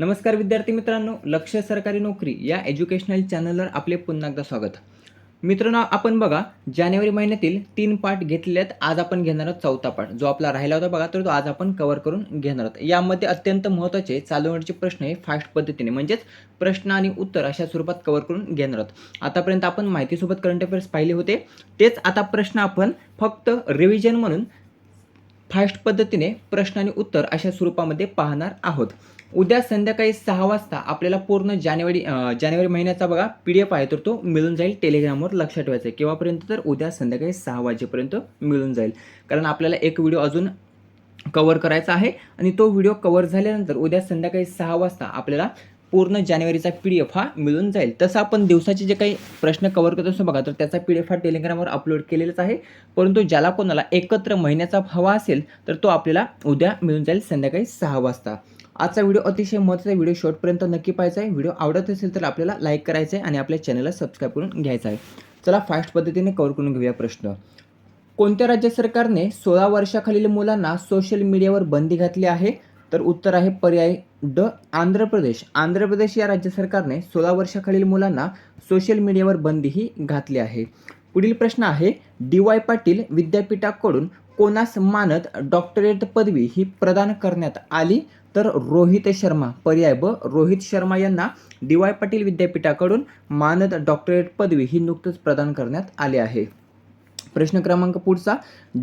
नमस्कार विद्यार्थी मित्रांनो लक्ष सरकारी नोकरी या एज्युकेशनल चॅनलवर आपले पुन्हा एकदा स्वागत. मित्रांनो आपण बघा जानेवारी महिन्यातील तीन पाठ घेतलेले आहेत. आज आपण घेणार आहोत चौथा पाठ जो आपला राहिला होता बघा तर तो आज आपण कव्हर करून घेणार आहोत. यामध्ये अत्यंत महत्त्वाचे चालवण्याचे प्रश्न हे फास्ट पद्धतीने म्हणजेच प्रश्न आणि उत्तर अशा स्वरूपात कव्हर करून घेणार आहोत. आतापर्यंत आपण माहितीसोबत करंट अफेअर्स पाहिले होते. तेच आता प्रश्न आपण फक्त रिव्हिजन म्हणून फास्ट पद्धतीने प्रश्न आणि उत्तर अशा स्वरूपामध्ये पाहणार आहोत. उद्या संध्याकाळी सहा वाजता आपल्याला पूर्ण जानेवारी जानेवारी महिन्याचा बघा पी डी एफ आहे तर तो मिळून जाईल टेलिग्रामवर लक्षात ठेवायचं. आहे केव्हापर्यंत? तर उद्या संध्याकाळी सहा वाजेपर्यंत मिळून जाईल. कारण आपल्याला एक व्हिडिओ अजून कवर करायचा आहे आणि तो व्हिडिओ कवर झाल्यानंतर उद्या संध्याकाळी सहा वाजता आपल्याला पूर्ण जानेवारीचा पी डी एफ हा मिळून जाईल. तसं आपण दिवसाचे जे काही प्रश्न कवर करत असतो बघा तर त्याचा पी डी एफ हा टेलिग्रामवर अपलोड केलेलाच आहे. परंतु ज्याला कोणाला एकत्र महिन्याचा हवा असेल तर तो आपल्याला उद्या मिळून जाईल संध्याकाळी सहा वाजता. आजचा व्हिडिओ अतिशय महत्त्वाचा व्हिडिओ शॉर्टपर्यंत नक्की पाहायचा आहे. व्हिडिओ आवडत असेल तर आपल्याला लाईक करायचं आहे आणि आपल्या चॅनलला सबस्क्राईब करून घ्यायचं आहे. चला फास्ट पद्धतीने कवर करून घेऊया प्रश्न. कोणत्या राज्य सरकारने सोळा वर्षाखालील मुलांना सोशल मीडियावर बंदी घातली आहे? तर उत्तर आहे पर्याय ड आंध्र प्रदेश. आंध्र प्रदेश या राज्य सरकारने सोळा वर्षाखालील मुलांना सोशल मीडियावर बंदी ही घातली आहे. पुढील प्रश्न आहे डी वाय पाटील विद्यापीठाकडून कोणास मानत डॉक्टरेट पदवी ही प्रदान करण्यात आली? तर रोहित शर्मा पर्याय ब रोहित शर्मा यांना डी वाय पाटील विद्यापीठाकडून मानद डॉक्टरेट पदवी ही नुकतंच प्रदान करण्यात आली आहे. प्रश्न क्रमांक पुढचा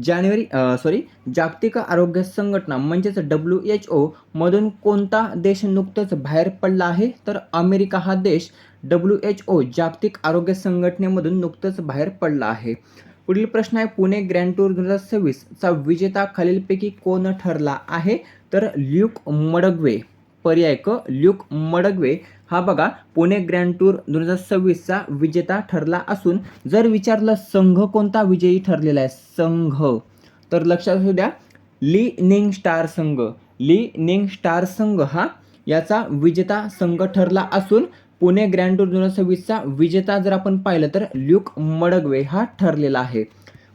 जानेवारी सॉरी जागतिक आरोग्य संघटना म्हणजेच डब्ल्यू एच ओ मधून कोणता देश नुकतंच बाहेर पडला आहे? तर अमेरिका हा देश डब्ल्यू एच ओ जागतिक आरोग्य संघटनेमधून नुकतंच बाहेर पडला आहे. पुढील प्रश्न आहे पुणे ग्रँड टूर दोन हजार सव्वीसचा विजेता खालीलपैकी कोण ठरला आहे? तर ल्यूक मडगवे पर्याय क ल्यूक मडगवे हा बघा पुणे ग्रँड टूर दोन हजार सव्वीसचा विजेता ठरला असून जर विचारलं संघ कोणता विजयी ठरलेला आहे संघ. तर लक्षात असू द्या ली निंग स्टार संघ. ली निंग स्टार संघ हा याचा विजेता संघ ठरला असून पुणे ग्रँड टूर दोन हजार सव्वीसचा विजेता जर आपण पाहिलं तर ल्यूक मडगवे हा ठरलेला आहे.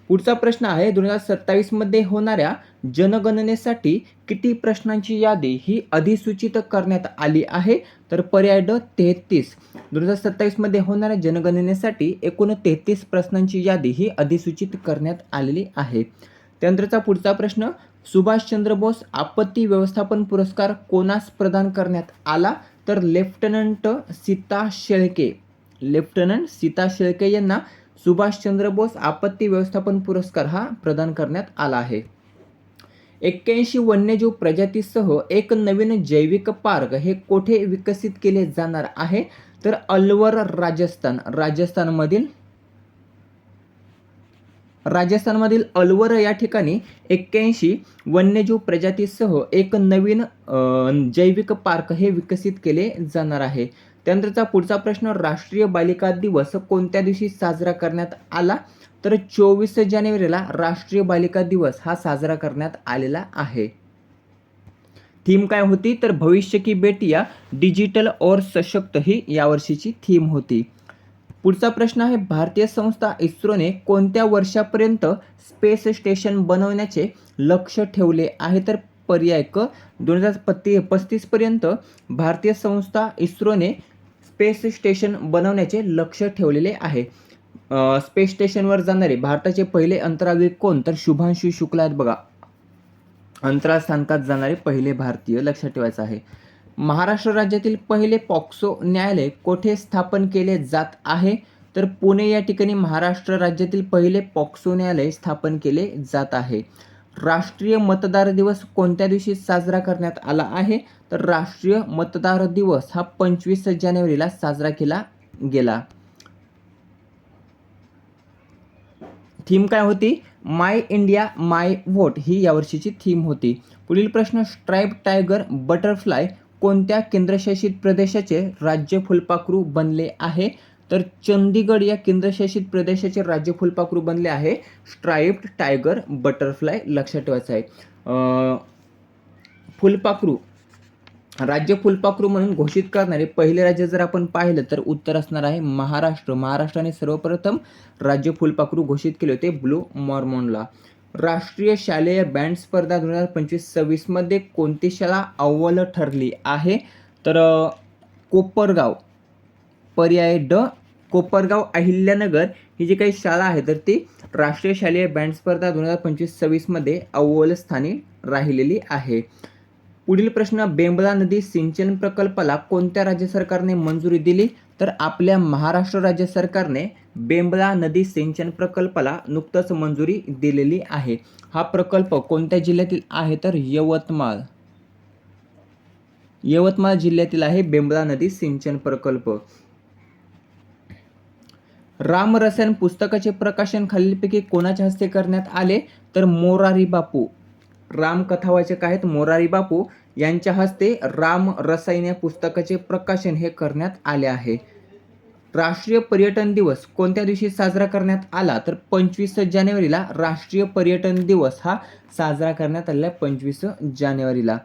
पुढचा प्रश्न आहे दोन हजार सत्तावीसमध्ये होणाऱ्या जनगणनेसाठी किती प्रश्नांची यादी ही अधिसूचित करण्यात आली आहे? तर पर्याय ड तेहतीस. दोन हजार सत्तावीसमध्ये होणाऱ्या जनगणनेसाठी एकूण तेहतीस प्रश्नांची यादी ही अधिसूचित करण्यात आलेली आहे. त्यानंतरचा पुढचा प्रश्न सुभाषचंद्र बोस आपत्ती व्यवस्थापन पुरस्कार कोणास प्रदान करण्यात आला? तर लेफ्टनंट सीता शेळके. लेफ्टनंट सीता शेळके यांना सुभाषचंद्र बोस आपत्ती व्यवस्थापन पुरस्कार हा प्रदान करण्यात आला आहे. एक्क्याऐंशी वन्यजीव प्रजातीसह एक नवीन जैविक पार्क हे कोठे विकसित केले जाणार आहे? तर अलवर राजस्थान. राजस्थानमधील राजस्थानमधील अलवर या ठिकाणी एक्क्याऐंशी वन्यजीव प्रजातीसह एक नवीन जैविक पार्क हे विकसित केले जाणार आहे. त्यानंतरचा पुढचा प्रश्न राष्ट्रीय बालिका दिवस कोणत्या दिवशी साजरा करण्यात आला? तर चोवीस जानेवारीला राष्ट्रीय बालिका दिवस हा साजरा करण्यात आलेला आहे. थीम काय होती? तर भविष्य की बेटिया डिजिटल और सशक्त ही यावर्षीची थीम होती. पुढचा प्रश्न आहे भारतीय संस्था इस्रोने कोणत्या वर्षापर्यंत स्पेस स्टेशन बनवण्याचे लक्ष ठेवले आहे? तर पर्याय क दोन हजार पत्ती पस्तीसपर्यंत भारतीय संस्था इस्रोने स्पेस स्टेशन बनवण्याचे लक्ष ठेवलेले आहे. स्पेस स्टेशनवर जाणारे भारताचे पहिले अंतराळवीर कोण? तर शुभांशु शुक्ला आहेत बघा. अंतराळ स्थानकात जाणारे पहिले भारतीय लक्षात ठेवायचं आहे. महाराष्ट्र राज्यातील पहिले पॉक्सो न्यायालय कोठे स्थापन केले जात आहे? तर पुणे या ठिकाणी महाराष्ट्र राज्यातील पहिले पॉक्सो न्यायालय स्थापन केले जात आहे. राष्ट्रीय मतदार दिवस कोणत्या दिवशी साजरा करण्यात आला आहे? तर राष्ट्रीय मतदार दिवस हा पंचवीस जानेवारीला साजरा केला गेला. थीम काय होती? माय इंडिया माय व्होट ही यावर्षीची थीम होती. पुढील प्रश्न स्ट्राईप टायगर बटरफ्लाय कोणत्या केंद्रशासित प्रदेशाचे राज्य फुलपाखरू बनले आहे? तर चंदीगड या केंद्रशासित प्रदेशाचे राज्य फुलपाखरू बनले आहे. स्ट्राईप्ड टायगर बटरफ्लाय लक्षात ठेवायचं आहे. फुलपाखरू. राज्य फुलपाखरू म्हणून घोषित करणारे पहिले राज्य जर आपण पाहिलं तर उत्तर असणार आहे महाराष्ट्र. महाराष्ट्राने सर्वप्रथम राज्य फुलपाखरू घोषित केले होते ब्लू मॉर्मॉनला. राष्ट्रीय शालेय बँड स्पर्धा दोन हजार पंचवीस सव्वीसमध्ये कोणती शाळा अव्वल ठरली आहे? तर कोपरगाव. पर्याय ड कोपरगाव अहिल्यानगर ही जी काही शाळा आहे तर ती राष्ट्रीय शालेय बँड स्पर्धा दोन हजार पंचवीस सव्वीसमध्ये अव्वल स्थानी राहिलेली आहे. पुढील प्रश्न बेंबळा नदी सिंचन प्रकल्पाला कोणत्या राज्य सरकारने मंजुरी दिली? तर आपल्या महाराष्ट्र राज्य सरकारने बेंबळा नदी सिंचन प्रकल्पाला नुकतंच मंजुरी दिलेली आहे. हा प्रकल्प कोणत्या जिल्ह्यातील आहे? तर यवतमाळ. यवतमाळ जिल्ह्यातील आहे बेंबळा नदी सिंचन प्रकल्प. रामरसायन पुस्तकाचे प्रकाशन खालीलपैकी कोणाच्या हस्ते करण्यात आले? तर मोरारी बापू. रामकथावाचक आहेत मोरारी बापू. यांच्या हस्ते राम रसायन या पुस्तकाचे प्रकाशन हे करण्यात आले आहे. राष्ट्रीय पर्यटन दिवस कोणत्या दिवशी साजरा करण्यात आला? तर पंचवीस जानेवारीला राष्ट्रीय पर्यटन दिवस हा साजरा करण्यात आलेला आहे पंचवीस जानेवारीला.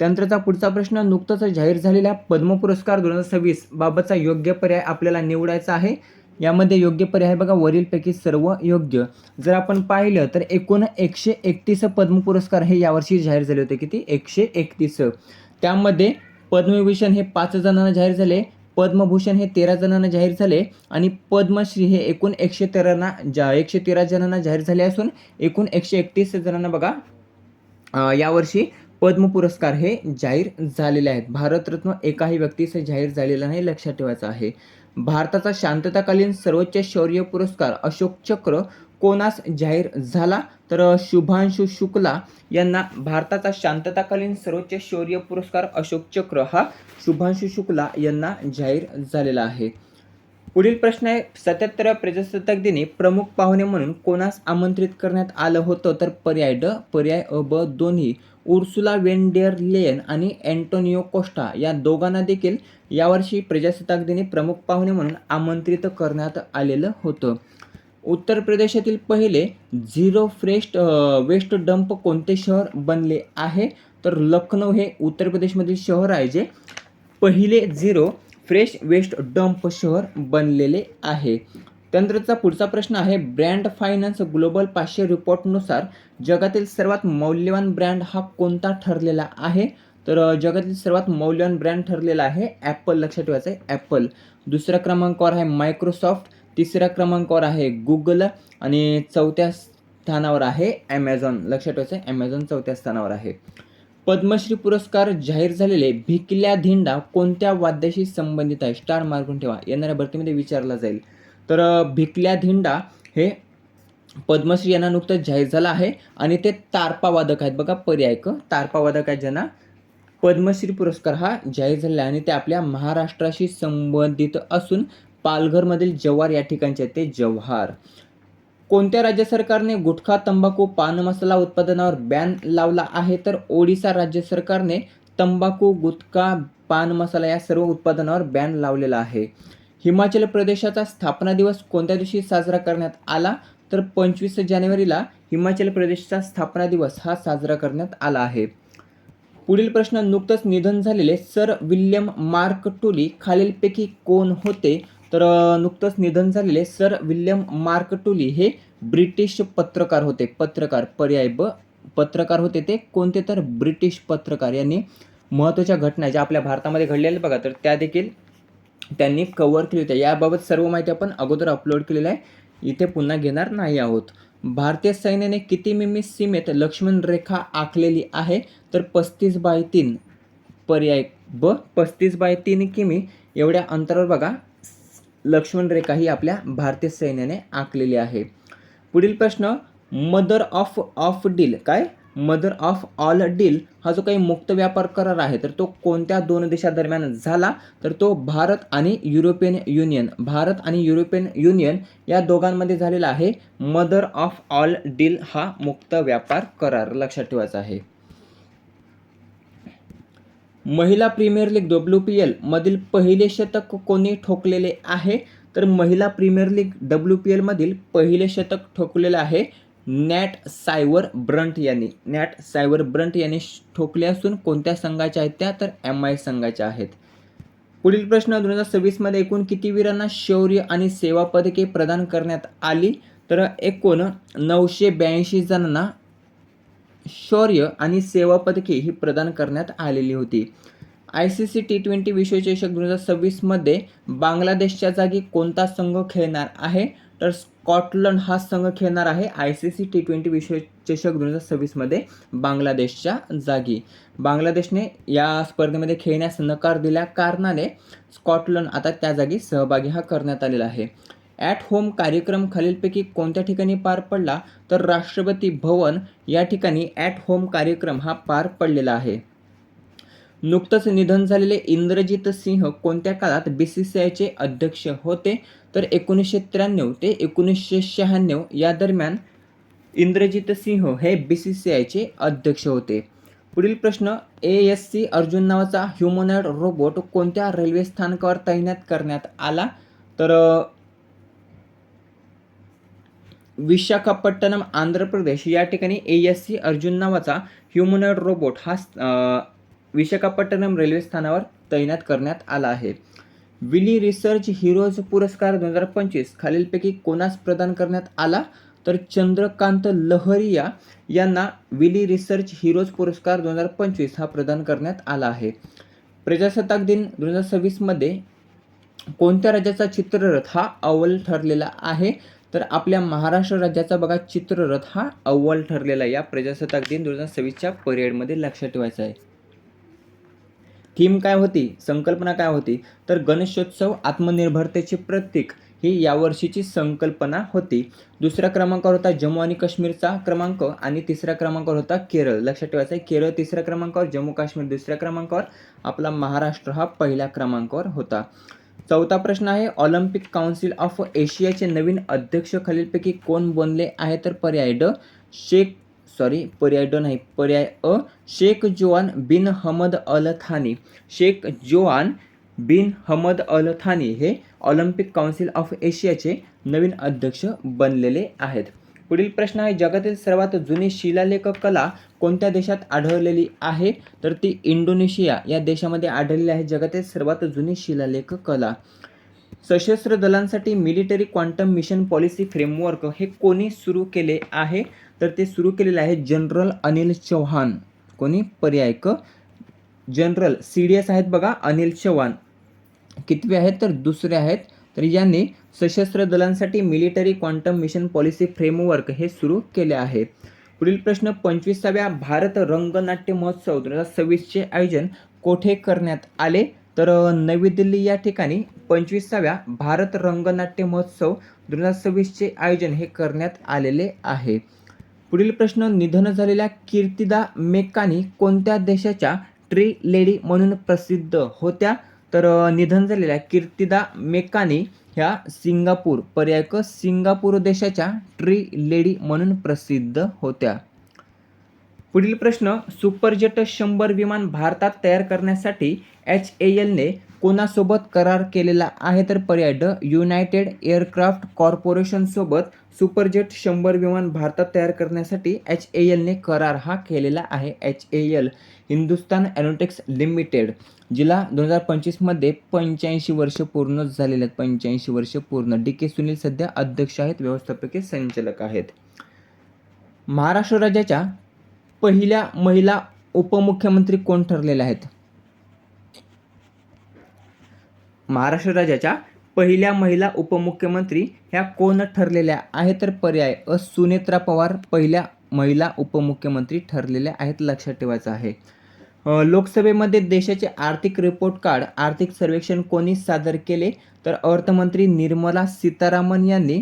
त्यानंतरचा पुढचा प्रश्न नुकतंच जाहीर झालेल्या पद्म पुरस्कार दोन हजार सव्वीस बाबतचा योग्य पर्याय आपल्याला निवडायचा आहे. यामध्ये योग्य पर्याय बघा वरीलपैकी सर्व योग्य. जर आपण पाहिलं तर एकूण एकशे एकतीस पद्म पुरस्कार हे यावर्षी जाहीर झाले होते. किती? एकशे एकतीस त्यामध्ये पद्मविभूषण हे पाच जणांना जाहीर झाले पद्मभूषण हे तेरा जणांना जाहीर झाले आणि पद्मश्री हे एकूण एकशे तेरांना जा एकशे तेरा जणांना जाहीर झाले असून एकूण एकशे एकतीस जणांना बघा यावर्षी पद्म पुरस्कार हे जाहीर झालेले आहेत. भारतरत्न एकाही व्यक्तीस जाहीर झालेला नाही लक्षात ठेवायचं आहे. भारताचा शांतताकालीन सर्वोच्च शौर्य पुरस्कार अशोक चक्र कोणास जाहीर झाला? तर शुभांशु शुक्ला यांना भारताचा शांतताकालीन सर्वोच्च शौर्य पुरस्कार अशोक चक्र हा शुभांशु शुक्ला यांना जाहीर झालेला आहे. पुढील प्रश्न आहे सत्याहत्तर प्रजासत्ताक दिनी प्रमुख पाहुणे म्हणून कोणास आमंत्रित करण्यात आलं होतं? तर पर्याय ड पर्याय अ ब दोन्ही. उर्सुला वेंडेर लेन आणि अँटोनियो कोस्टा या दोघांना देखील यावर्षी प्रजासत्ताक दिनी प्रमुख पाहुणे म्हणून आमंत्रित करण्यात आलेलं होतं. उत्तर प्रदेशातील पहिले झिरो फ्रेस्ट वेस्ट डंप कोणते शहर बनले आहे? तर लखनौ हे उत्तर प्रदेशमधील शहर आहे जे पहिले झिरो फ्रेश वेस्ट डंप शहर बनलेले आहे. त्यानंतरचा पुढचा प्रश्न आहे ब्रँड फायनान्स ग्लोबल पाचशे रिपोर्टनुसार जगातील सर्वात मौल्यवान ब्रँड हा कोणता ठरलेला आहे? तर जगातील सर्वात मौल्यवान ब्रँड ठरलेला आहे ॲपल लक्षात ठेवायचं आहे ॲपल दुसऱ्या क्रमांकावर आहे मायक्रोसॉफ्ट तिसऱ्या क्रमांकावर आहे गुगल आणि चौथ्या स्थानावर आहे ॲमेझॉन लक्षात ठेवायचं आहे ॲमेझॉन चौथ्या स्थानावर आहे. पद्मश्री पुरस्कार जाहीर झालेले भिकल्या धिंडा कोणत्या वाद्याशी संबंधित आहे? स्टार मार्कून ठेवा. येणाऱ्या भरतीमध्ये विचारला जाईल. तर भिकल्या धिंडा हे पद्मश्री यांना नुकतंच जाहीर झालं आहे आणि ते तारपावादक आहेत. बघा पर्यायक तारपावादक आहेत ज्यांना पद्मश्री पुरस्कार हा जाहीर झालेला आहे आणि ते आपल्या महाराष्ट्राशी संबंधित असून पालघरमधील जव्हार या ठिकाणचे आहेत ते जव्हार. कोणत्या राज्य सरकारने गुटखा तंबाखू पान मसाला उत्पादनावर बॅन लावला आहे? तर ओडिसा राज्य सरकारने तंबाखू गुटखा पान मसाला या सर्व उत्पादनावर बॅन लावलेला आहे. हिमाचल प्रदेशाचा स्थापना दिवस कोणत्या दिवशी साजरा करण्यात आला? तर पंचवीस जानेवारीला हिमाचल प्रदेशचा स्थापना दिवस हा साजरा करण्यात आला आहे. पुढील प्रश्न नुकतंच निधन झालेले सर विल्यम मार्क टुली खालीलपैकी कोण होते? तर नुकतंच निधन झालेले सर विल्यम मार्क टुली हे ब्रिटिश पत्रकार होते. पत्रकार पर्याय ब पत्रकार होते ते. कोणते? तर ब्रिटिश पत्रकार यांनी महत्त्वाच्या घटना ज्या आपल्या भारतामध्ये घडलेल्या बघा तर त्या देखील त्यांनी कव्हर केली होती. याबाबत सर्व माहिती आपण अगोदर अपलोड केलेलं आहे. इथे पुन्हा घेणार नाही आहोत. भारतीय सैन्याने किती मिमी सीमेत लक्ष्मण रेखा आखलेली आहे? तर पस्तीस बाय तीन पर्याय ब पस्तीस बाय तीन किमी एवढ्या अंतरावर बघा. लक्ष्मण रेखा ही आपल्या भारतीय सैन्याने आखलेली आहे. पुढील प्रश्न मदर ऑफ ऑफ डील काय? मदर ऑफ ऑल डील हा जो काही मुक्त व्यापार करार आहे तर तो कोणत्या दोन देशादरम्यान झाला? तर तो भारत आणि युरोपियन युनियन. भारत आणि युरोपियन युनियन या दोघांमध्ये झालेला आहे. मदर ऑफ ऑल डील हा मुक्त व्यापार करार. लक्षात ठेवायचा आहे. महिला premier league W P L मधील पहिले शतक कोणी ठोकलेले आहे? तर महिला प्रीमियर लीग डब्ल्यू पी एलमधील पहिले शतक ठोकलेले आहे नॅट सायवर ब्रंट यांनी नॅट सायवर ब्रंट यांनी ठोकले असून कोणत्या संघाच्या आहेत त्या? तर एम आय संघाच्या आहेत. पुढील प्रश्न दोन हजार सव्वीसमध्ये एकूण किती वीरांना शौर्य आणि सेवा पदके प्रदान करण्यात आली? तर एकूण नऊशे ब्याऐंशी जणांना शौर्य आणि सेवा पदके ही प्रदान करण्यात आलेली होती. I C C T twenty विश्वचषक दोन हजार सव्वीसमध्ये बांगलादेशच्या जागी कोणता संघ खेळणार आहे? तर स्कॉटलंड हा संघ खेळणार आहे. I C C T twenty विश्वचषक दोन हजार सव्वीसमध्ये बांगलादेशच्या जागी. बांगलादेशने या स्पर्धेमध्ये खेळण्यास नकार दिल्या कारणाने स्कॉटलंड आता त्या जागी सहभागी हा करण्यात आलेला आहे. ॲट होम कार्यक्रम खालीलपैकी कोणत्या ठिकाणी पार पडला? तर राष्ट्रपती भवन या ठिकाणी ॲट होम कार्यक्रम हा पार पडलेला आहे. नुकतंच निधन झालेले इंद्रजित सिंह कोणत्या काळात बी सी सी आयचे अध्यक्ष होते? तर एकोणीसशे त्र्याण्णव ते एकोणीसशे शहाण्णव या दरम्यान इंद्रजित सिंह हे बी सी सी आयचे अध्यक्ष होते. पुढील प्रश्न ए एस सी अर्जुन नावाचा ह्युमनॉइड रोबोट कोणत्या रेल्वे स्थानकावर तैनात करण्यात आला? तर विशाखापट्टणम आंध्र प्रदेश. या ठिकाणी ए एस सी अर्जुन नावाचा ह्युमनॉइड रोबोट हा विशाखापट्टणम रेल्वे स्थानावर तैनात करण्यात आला आहे. विली रिसर्च हिरोज पुरस्कार दोन हजार पंचवीस खालीलपैकी कोणास प्रदान करण्यात आला? तर चंद्रकांत लहरिया यांना विली रिसर्च हिरोज पुरस्कार दोन हजार पंचवीस हा प्रदान करण्यात आला आहे. प्रजासत्ताक दिन दोन हजार सव्वीसमध्ये कोणत्या राज्याचा चित्ररथ हा अव्वल ठरलेला आहे? तर आपल्या महाराष्ट्र राज्याचा बघा चित्ररथ हा अव्वल ठरलेला आहे. या प्रजासत्ताक दिन दोन हजार सव्वीसच्या परेडमध्ये लक्षात ठेवायचं आहे. थीम काय होती? संकल्पना काय होती? तर गणेशोत्सव आत्मनिर्भरतेचे प्रतीक ही यावर्षीची संकल्पना होती. दुसऱ्या क्रमांकावर होता जम्मू आणि काश्मीरचा क्रमांक आणि तिसऱ्या क्रमांकावर होता केरळ. लक्षात ठेवायचं आहे केरळ तिसऱ्या क्रमांकावर जम्मू काश्मीर दुसऱ्या क्रमांकावर आपला महाराष्ट्र हा पहिल्या क्रमांकावर होता. चौथा प्रश्न आहे ऑलिम्पिक काउन्सिल ऑफ एशियाचे नवीन अध्यक्ष खालीलपैकी कोण बनले आहे? तर पर्याय ड. शेख सॉरी पर्याय ड नाही पर्याय अ शेख जोआन बिन हमद अल थानी. शेख जोआन बिन हमद अल थानी हे ऑलिम्पिक काउन्सिल ऑफ एशियाचे नवीन अध्यक्ष बनलेले आहेत. पुढील प्रश्न आहे जगातील सर्वात जुनी शिलालेख कला कोणत्या देशात आढळलेली आहे? तर ती इंडोनेशिया. या देशामध्ये आढळलेली आहे जगातील सर्वात जुनी शिलालेख कला. सशस्त्र दलांसाठी military quantum mission policy framework हे कोणी सुरू केले आहे? तर ते सुरू केलेलं आहे जनरल अनिल चौहान कोणी? पर्याय क. जनरल सी डी एस आहेत बघा अनिल चौहान कितवे आहेत? तर दुसरे आहेत. तर यांनी सशस्त्र दलांसाठी military quantum mission policy framework हे सुरू केले आहे. पुढील प्रश्न पंचवीसाव्या भारत रंगनाट्य महोत्सव दोन हजार सव्वीसचे आयोजन कोठे करण्यात आले? तर नवी दिल्ली या ठिकाणी पंचवीसाव्या भारत रंगनाट्य महोत्सव दोन हजार सव्वीसचे आयोजन हे करण्यात आलेले आहे. पुढील प्रश्न निधन झालेल्या कीर्तिदा मेकानी कोणत्या देशाच्या ट्री लेडी म्हणून प्रसिद्ध होत्या? तर निधन झालेल्या कीर्तिदा मेकानी ह्या सिंगापूर पर्याय क सिंगापूर देशाच्या ट्री लेडी म्हणून प्रसिद्ध होत्या. पुढील प्रश्न सुपरजेट शंभर विमान भारतात तयार करण्यासाठी एच ए एलने कोणासोबत करार केलेला आहे तर पर्याय. ड युनायटेड एअरक्राफ्ट कॉर्पोरेशनसोबत सुपरजेट शंभर विमान भारतात तयार करण्यासाठी एच ए एलने करार हा केलेला आहे. H A L Hindustan aeronautics limited जिला दोन हजार पंचवीसमध्ये पंच्याऐंशी वर्ष पूर्ण झालेले आहेत पंच्याऐंशी वर्ष पूर्ण. डी के सुनील सध्या अध्यक्ष आहेत व्यवस्थापकीय संचालक आहेत. महाराष्ट्र राज्याच्या पहिल्या महिला उपमुख्यमंत्री कोण ठरलेल्या आहेत? महाराष्ट्र राज्याच्या पहिल्या महिला उपमुख्यमंत्री ह्या कोण ठरलेल्या आहेत तर पर्याय अ. सुनेत्रा पवार पहिल्या महिला उपमुख्यमंत्री ठरलेल्या आहेत लक्षात ठेवायचं आहे. लोकसभेमध्ये देशाचे आर्थिक रिपोर्ट कार्ड आर्थिक सर्वेक्षण कोणी सादर केले? तर अर्थमंत्री निर्मला सीतारामन यांनी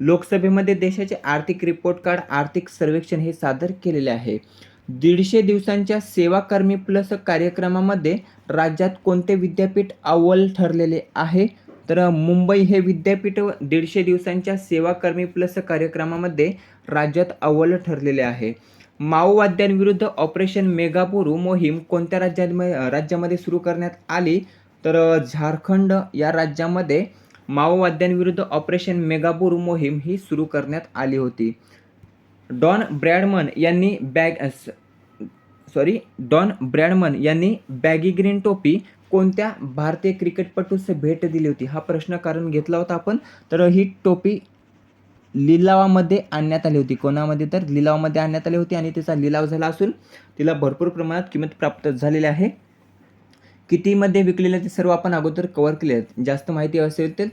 लोकसभेमध्ये देशाचे आर्थिक रिपोर्ट कार्ड आर्थिक सर्वेक्षण हे सादर केलेले आहे. दीडशे दिवसांच्या सेवाकर्मी प्लस कार्यक्रमामध्ये राज्यात कोणते विद्यापीठ अव्वल ठरलेले आहे? तर मुंबई हे विद्यापीठ दीडशे दिवसांच्या सेवाकर्मी प्लस कार्यक्रमामध्ये राज्यात अव्वल ठरलेले आहे. माओवाद्यांविरुद्ध ऑपरेशन मेगापुरू मोहीम कोणत्या राज्यामध्ये राज्यामध्ये सुरू करण्यात आली? तर झारखंड या राज्यामध्ये माओवाद्यांविरुद्ध ऑपरेशन मेगापुरू मोहीम ही सुरू करण्यात आली होती. डॉन ब्रॅडमन यांनी बॅग सॉरी डॉन ब्रॅडमन यांनी बॅगी ग्रीन टोपी कोणत्या भारतीय क्रिकेटपटूस भेट दिली होती? हा प्रश्न कारण घेतला होता आपण. तर ही टोपी लिलावामध्ये आणण्यात आली होती. कोणामध्ये? तर लिलावामध्ये आणण्यात आली होती आणि तिचा लिलाव झाला असून तिला भरपूर प्रमाणात किंमत प्राप्त झालेली आहे. कितीमध्ये विकलेले ते सर्व आपण अगोदर कवर केले आहेत. जास्त माहिती असेल तर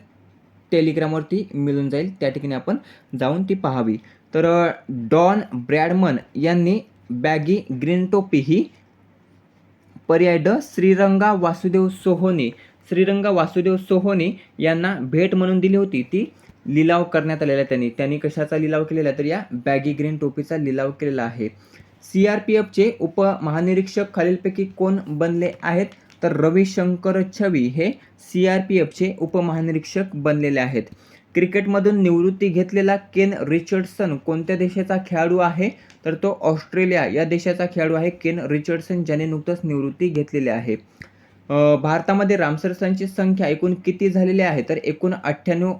टेलिग्रामवरती मिळून जाईल. त्या ठिकाणी आपण जाऊन ती पाहावी. तर डॉन ब्रॅडमन यांनी बॅगी ग्रीन टोपी ही पर्याय ड श्रीरंगा वासुदेव सोहोनी श्रीरंगा वासुदेव सोहोनी यांना भेट म्हणून दिली होती. ती लिलाव करण्यात आलेला आहे त्यांनी. त्यांनी कशाचा लिलाव केलेला तर या बॅगी ग्रीन टोपीचा लिलाव केलेला आहे. सी आर पी एफचे उपमहानिरीक्षक खालीलपैकी कोण बनले आहेत? तर रविशंकर छवी हे सी आर पी एफचे उपमहानिरीक्षक बनलेले आहेत. क्रिकेटमधून निवृत्ती घेतलेला केन रिचर्डसन कोणत्या देशाचा खेळाडू आहे? तर तो ऑस्ट्रेलिया या देशाचा खेळाडू आहे केन रिचर्डसन ज्याने नुकतंच निवृत्ती घेतलेली आहे. भारतामध्ये रामसरसांची संख्या एकूण किती झालेली आहे? तर एकूण अठ्ठ्याण्णव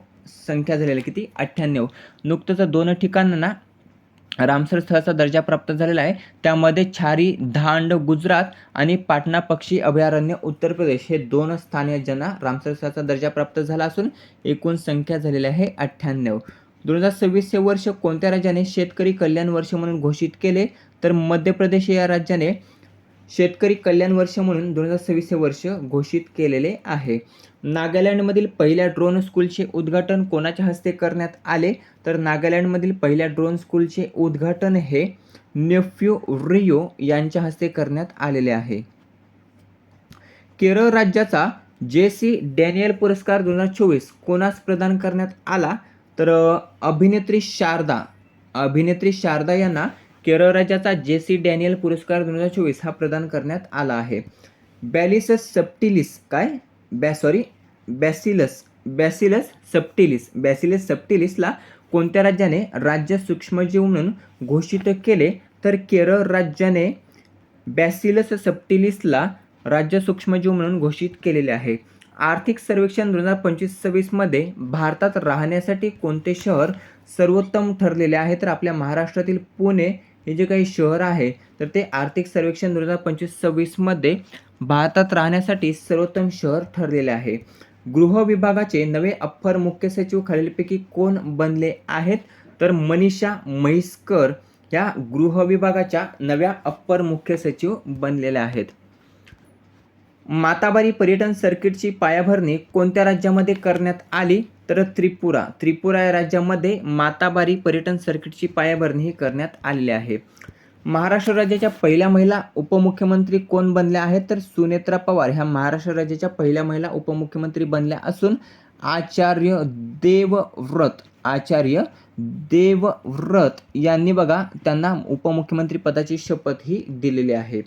संख्या झालेली किती? अठ्ठ्याण्णव. नुकतंच दोन ठिकाणांना रामसर स्थळाचा दर्जा प्राप्त झालेला आहे. त्यामध्ये छारी धांड गुजरात आणि पाटणा पक्षी अभयारण्य उत्तर प्रदेश हे दोन स्थानीय ज्यांना रामसर स्थळाचा दर्जा प्राप्त झाला असून एकूण संख्या झालेली आहे अठ्ठ्याण्णव. दोन हजार सव्वीस हे वर्ष कोणत्या राज्याने शेतकरी कल्याण वर्ष म्हणून घोषित केले? तर मध्य प्रदेश या राज्याने शेतकरी कल्याण वर्ष म्हणून दोन हजार सव्वीस हे वर्ष घोषित केलेले आहे. नागालँडमधील पहिल्या ड्रोन स्कूलचे उद्घाटन कोणाच्या हस्ते करण्यात आले? तर नागालँडमधील पहिल्या ड्रोन स्कूलचे उद्घाटन हे नेफ्यू रियो यांच्या हस्ते करण्यात आलेले आहे. केरळ राज्याचा जे सी डॅनियल पुरस्कार दोन हजार चोवीस कोणास प्रदान करण्यात आला? तर अभिनेत्री शारदा. अभिनेत्री शारदा यांना केरळ राज्याचा जे सी डॅनियल पुरस्कार दोन हजार चोवीस हा प्रदान करण्यात आला आहे. बॅलिसस सप्टिलिस काय? बॅ sorry bacillus bacillus subtilis bacillus सप्टिलिसला कोणत्या राज्याने राज्य सूक्ष्मजीव म्हणून घोषित केले? तर केरळ राज्याने बॅसिलस सप्टिलिसला राज्य सूक्ष्मजीव म्हणून घोषित केलेले आहे. आर्थिक सर्वेक्षण दोन हजार पंचवीस सव्वीसमध्ये भारतात राहण्यासाठी कोणते शहर सर्वोत्तम ठरलेले आहे? तर आपल्या महाराष्ट्रातील पुणे हे जे काही शहर आहे तर ते आर्थिक सर्वेक्षण दोन हजार पंचवीस सव्वीसमध्ये भारतात राहण्यासाठी सर्वोत्तम शहर ठरलेले आहे. गृह विभागाचे नवे अप्पर मुख्य सचिव खालीलपैकी कोण बनले आहेत? तर मनीषा म्हैसकर या गृह विभागाच्या नव्या अप्पर मुख्य सचिव बनलेल्या आहेत. माताबारी पर्यटन सर्किटची पायाभरणी कोणत्या राज्यामध्ये करण्यात आली? तर त्रिपुरा. त्रिपुरा या राज्यामध्ये माताबारी पर्यटन सर्किटची पायाभरणी ही करण्यात आलेली आहे. महाराष्ट्र राज्याच्या पहिल्या महिला उपमुख्यमंत्री कोण बनल्या आहेत? तर सुनेत्रा पवार ह्या महाराष्ट्र राज्याच्या पहिल्या महिला उपमुख्यमंत्री बनल्या असून आचार्य देवव्रत आचार्य देवव्रत यांनी बघा त्यांना उपमुख्यमंत्री पदाची शपथ ही दिलेली आहे.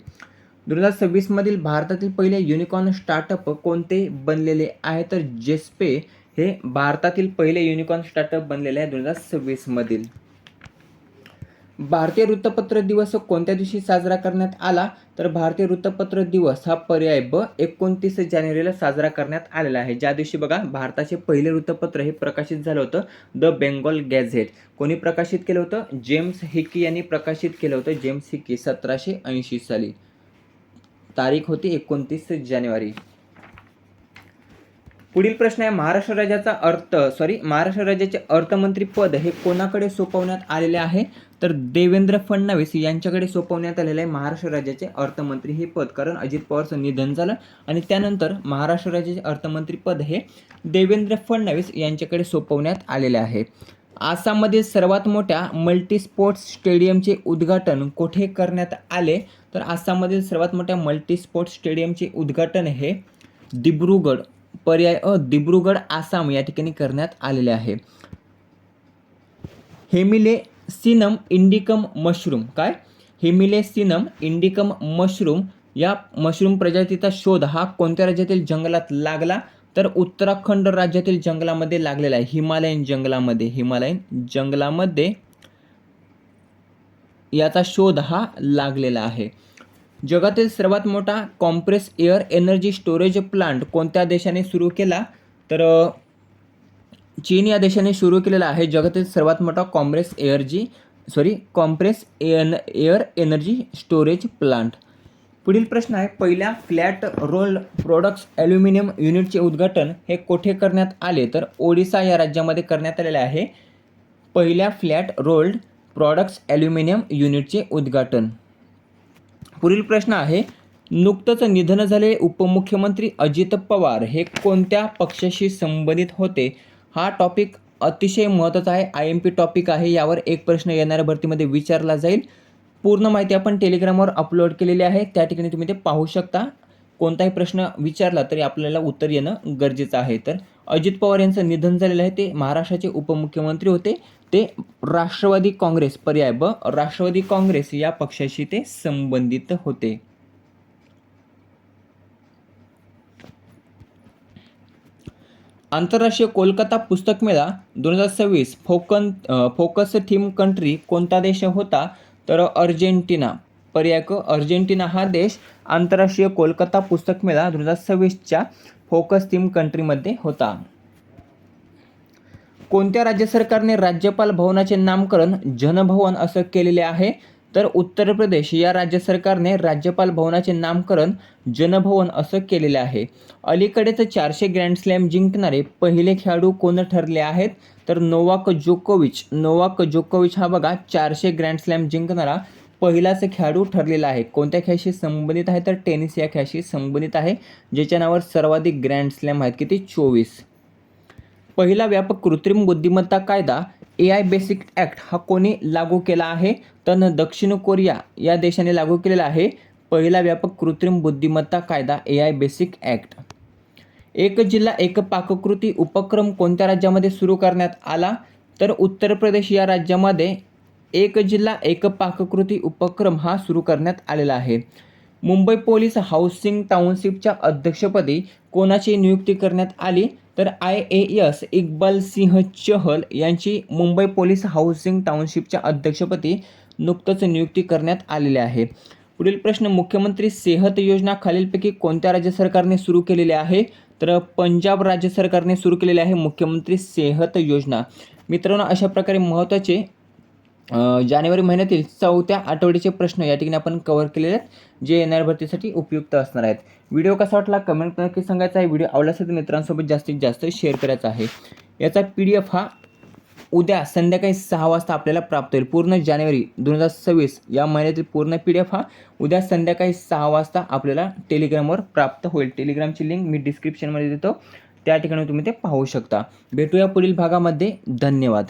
दोन हजार सव्वीसमधील भारतातील पहिले युनिकॉर्न स्टार्टअप कोणते बनलेले आहे? तर जेस्पे हे भारतातील पहिले युनिकॉर्न स्टार्टअप बनलेले आहे दोन हजार सव्वीसमधील भारतीय वृत्तपत्र दिवस कोणत्या दिवशी साजरा करण्यात आला? तर भारतीय वृत्तपत्र दिवस हा पर्याय ब एकोणतीस जानेवारीला साजरा करण्यात आलेला आहे. ज्या दिवशी बघा भारताचे पहिले वृत्तपत्र हे प्रकाशित झालं होतं द बेंगॉल गॅझेट. कोणी प्रकाशित केलं होतं? जेम्स हिकी यांनी प्रकाशित केलं होतं. जेम्स हिकी सतराशे ऐंशी साली. तारीख होती एकोणतीस जानेवारी. पुढील प्रश्न आहे महाराष्ट्र राज्याचा अर्थ सॉरी महाराष्ट्र राज्याचे अर्थमंत्री पद हे कोणाकडे सोपवण्यात आलेले आहे? तर देवेंद्र फडणवीस यांच्याकडे सोपवण्यात आलेलं आहे महाराष्ट्र राज्याचे अर्थमंत्री हे पद. कारण अजित पवारचं निधन झालं आणि त्यानंतर महाराष्ट्र राज्याचे अर्थमंत्री पद हे देवेंद्र फडणवीस यांच्याकडे सोपवण्यात आलेले आहे. आसाममधील सर्वात मोठ्या मल्टी स्पोर्ट्स स्टेडियमचे उद्घाटन कुठे करण्यात आले? तर आसाममधील सर्वात मोठ्या मल्टी स्पोर्ट्स स्टेडियमचे उद्घाटन हे दिब्रुगड पर्याय अ दिब्रुगड आसाम या ठिकाणी करण्यात आलेले आहे. Hemileccinum indicum mushroom. काय? हेमिले सिनम इंडिकम मशरूम या मशरूम प्रजातीचा शोध हा कोणत्या राज्यातील जंगलात लागला? तर उत्तराखंड राज्यातील जंगलामध्ये लागलेला आहे. हिमालयन जंगलामध्ये हिमालयन जंगलामध्ये याचा शोध हा लागलेला आहे. जगातील सर्वात मोठा compress air energy storage plant कोणत्या देशाने सुरू केला? तर चीन या देशाने सुरू केलेला आहे जगातील सर्वात मोठा कॉम्प्रेस एअरजी सॉरी कॉम्प्रेस एन एअर एनर्जी स्टोरेज प्लांट. पुढील प्रश्न आहे पहिल्या फ्लॅट रोल प्रोडक्ट्स ॲल्युमिनियम युनिटचे उद्घाटन हे कोठे करण्यात आले? तर ओडिसा या राज्यामध्ये करण्यात आलेले आहे. पहिल्या फ्लॅट रोल्ड प्रॉडक्ट्स ॲल्युमिनियम युनिटचे उद्घाटन. पुढील प्रश्न आहे नुकतंच निधन झाले उपमुख्यमंत्री अजित पवार हे कोणत्या पक्षाशी संबंधित होते? हा टॉपिक अतिशय महत्त्वाचा आहे. आय एम पी टॉपिक आहे. यावर एक प्रश्न येणाऱ्या भरतीमध्ये विचारला जाईल. पूर्ण माहिती आपण टेलिग्रामवर अपलोड केलेली आहे. त्या ठिकाणी तुम्ही ते पाहू शकता. कोणताही प्रश्न विचारला तरी आपल्याला उत्तर येणं गरजेचं आहे. तर अजित पवार यांचं निधन झालेलं आहे. ते महाराष्ट्राचे उपमुख्यमंत्री होते. ते राष्ट्रवादी काँग्रेस पर्याय ब राष्ट्रवादी काँग्रेस या पक्षाशी ते संबंधित होते. आंतरराष्ट्रीय कोलकाता पुस्तक मेळा दोन हजार सव्वीस फोकन फोकस थीम कंट्री कोणता देश होता? तर अर्जेंटिना. पर्याय क अर्जेंटिना हा देश आंतरराष्ट्रीय कोलकाता पुस्तक मेळा दोन हजार सव्वीसच्या फोकस थीम कंट्रीमध्ये होता. कोणत्या राज्य सरकारने राज्यपाल भवनाचे नामकरण जनभवन असं केलेले आहे? तर उत्तर प्रदेश या राज्य सरकारने राज्यपाल भवनाचे नामकरण जनभवन असं केलेले आहे. अलीकडेच चारशे ग्रँड स्लॅम जिंकणारे पहिले खेळाडू कोण ठरले आहेत? तर नोवाक जोकोविच. नोवाक जोकोविच हा बघा चारशे ग्रँड स्लॅम जिंकणारा पहिलाच खेळाडू ठरलेला आहे. कोणत्या खेळाशी संबंधित आहे? तर टेनिस या खेळाशी संबंधित आहे ज्याच्या नावावर सर्वाधिक ग्रँड स्लॅम आहेत. किती? चोवीस. पहिला व्यापक कृत्रिम बुद्धिमत्ता कायदा ए आय बेसिक ॲक्ट हा कोणी लागू केला आहे? तर न दक्षिण कोरिया या देशाने लागू केलेला आहे. पहिला व्यापक कृत्रिम बुद्धिमत्ता कायदा ए आय बेसिक ॲक्ट एक जिल्हा एक पाककृती उपक्रम कोणत्या राज्यामध्ये सुरू करण्यात आला? तर उत्तर प्रदेश या राज्यामध्ये एक जिल्हा एक पाककृती उपक्रम हा सुरू करण्यात आलेला आहे. मुंबई पोलीस हाऊसिंग टाउनशिपच्या अध्यक्षपदी कोणाची नियुक्ती करण्यात आली? तर I A S Iqbal Singh Chahal यांची मुंबई पोलीस हाऊसिंग टाउनशिपच्या अध्यक्षपदी नुकतंच नियुक्ती करण्यात आलेली आहे. पुढील प्रश्न मुख्यमंत्री सेहत योजना खालीलपैकी कोणत्या राज्य सरकारने सुरू केलेली आहे? तर पंजाब राज्य सरकारने सुरू केलेली आहे मुख्यमंत्री सेहत योजना. मित्रांनो अशा प्रकारे महत्त्वाचे जानेवारी महिन्यातील चौथ्या आठवड्याचे प्रश्न या ठिकाणी आपण कव्हर केलेले आहेत जे येणाऱ्या भरतीसाठी उपयुक्त असणार आहेत. व्हिडिओ कसा वाटला? कमेंट नक्की सांगायचा आहे. व्हिडिओ आवडला असेल तर मित्रांसोबत जास्तीत जास्त शेअर करायचा आहे. याचा पी डी एफ हा उद्या संध्याकाळी सहा वाजता आपल्याला प्राप्त होईल. पूर्ण जानेवारी दोन हजार सव्वीस या महिन्यातील पूर्ण पी डी एफ हा उद्या संध्याकाळी सहा वाजता आपल्याला टेलिग्रामवर प्राप्त होईल. टेलिग्रामची लिंक मी डिस्क्रिप्शनमध्ये देतो. त्या ठिकाणी तुम्ही ते पाहू शकता. भेटूया पुढील भागामध्ये. धन्यवाद.